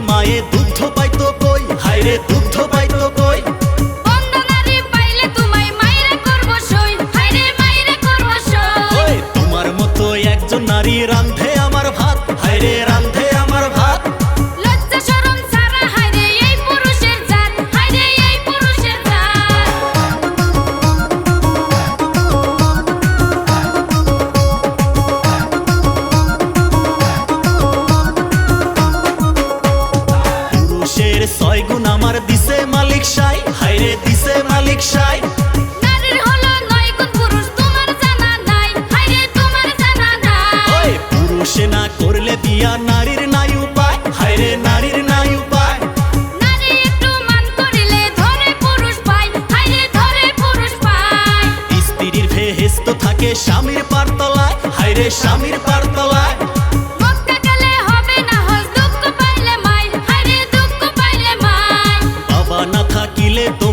মায়ে দোষের ছয় গুণ আমার দিছে মালিক সাই। হাইরে দিছে মালিক সাই। করলে নারীর নাই উপায়। হাইরে নারীর নাই উপায়। স্ত্রীর ভেহেস্ত থাকে স্বামীর পারতলায় হাইরে স্বামীর পারতলায় le tomó